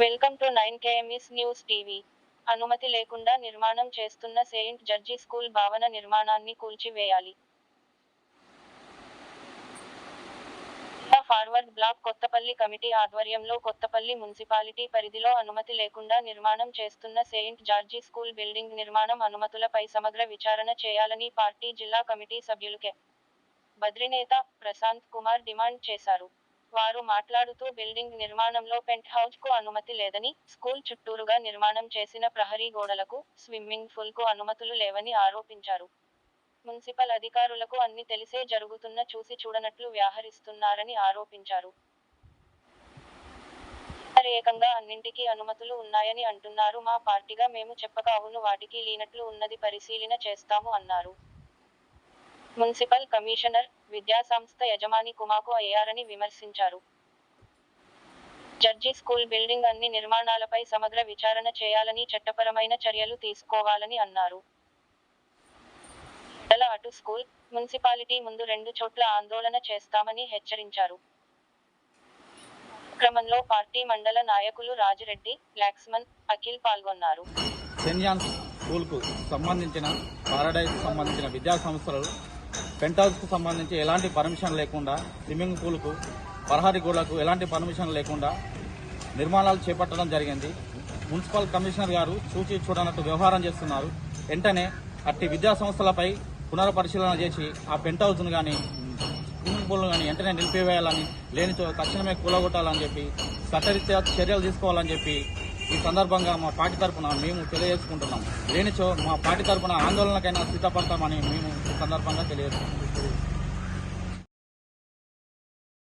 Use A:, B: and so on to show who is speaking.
A: Welcome to nine KMS news TV. అనుమతి లేకుండా నిర్మాణం చేస్తున్న సెయింట్ జడ్జి స్కూల్ భవన నిర్మాణాన్ని కూల్చివేయాలి. ఫార్వర్డ్ బ్లాక్ కొత్తపల్లి కమిటీ ఆధ్వర్యంలో కొత్తపల్లి మున్సిపాలిటీ పరిధిలో అనుమతి లేకుండా నిర్మాణం చేస్తున్న సెయింట్ జార్జి స్కూల్ బిల్డింగ్ నిర్మాణం అనుమతులపై సమగ్ర విచారణ చేయాలని పార్టీ జిల్లా కమిటీ సభ్యులు కె. బద్రినేత ప్రశాంత్ కుమార్ డిమాండ్ చేశారు. వారు మాట్లాడుతూ బిల్డింగ్ నిర్మాణంలో పెంట్ హౌస్కు అనుమతి లేదని స్కూల్ చుట్టూరుగా నిర్మాణం చేసిన ప్రహరీ గోడలకు స్విమ్మింగ్ పూల్కు అనుమతులు లేవని ఆరోపించారు. మున్సిపల్ అధికారులకు అన్ని తెలిసే జరుగుతున్న చూసి చూడనట్లు వ్యవహరిస్తున్నారని ఆరోపించారు. ఏకంగా అన్నింటికీ అనుమతులు ఉన్నాయని అంటున్నారు. మా పార్టీగా మేము చెప్పక అవును వాటికి లేనట్లు ఉన్నది పరిశీలన చేస్తాము అన్నారు. మున్సిపల్ కమిషనర్ విద్యాసంస్థ యజమాని కుమాకు అయ్యారని విమర్శించారు. జడ్జి స్కూల్ బిల్డింగ్ అన్ని నిర్మాణాలపై సమగ్ర విచారణ చేయాలని చట్టపరమైన చర్యలు తీసుకోవాలని అన్నారు. ఎడల అటు స్కూల్ మున్సిపాలిటీ ముందు రెండు చోట్ల ఆందోళన చేస్తామని హెచ్చరించారు. క్రమంలో పార్టీ మండల నాయకులు రాజిరెడ్డి లాక్స్మన్ అఖిల్ పాల్గొన్నారు.
B: సంబంధించిన పారాడైజ్ సంబంధించిన విద్యా సంస్థలు పెంట్ హౌస్కు సంబంధించి ఎలాంటి పర్మిషన్ లేకుండా స్విమ్మింగ్ పూల్కు పరహారి గోడలకు ఎలాంటి పర్మిషన్ లేకుండా నిర్మాణాలు చేపట్టడం జరిగింది. మున్సిపల్ కమిషనర్ గారు చూచి చూడనట్టు వ్యవహారం చేస్తున్నారు. వెంటనే అట్టి విద్యా సంస్థలపై పునఃపరిశీలన చేసి ఆ పెంట్ హౌస్ను కానీ స్విమ్మింగ్ పూల్ను కానీ వెంటనే నిలిపివేయాలని లేనితో తక్షణమే కూలగొట్టాలని చెప్పి చట్టరీత్యా చర్యలు తీసుకోవాలని చెప్పి ఈ సందర్భంగా మా పార్టీ తరఫున మేము తెలియజేసుకుంటున్నాం. లేనిచో మా పార్టీ తరఫున ఆందోళనకైనా సిద్ధపడతామని మేము ఈ సందర్భంగా తెలియజేసుకుంటున్నాం.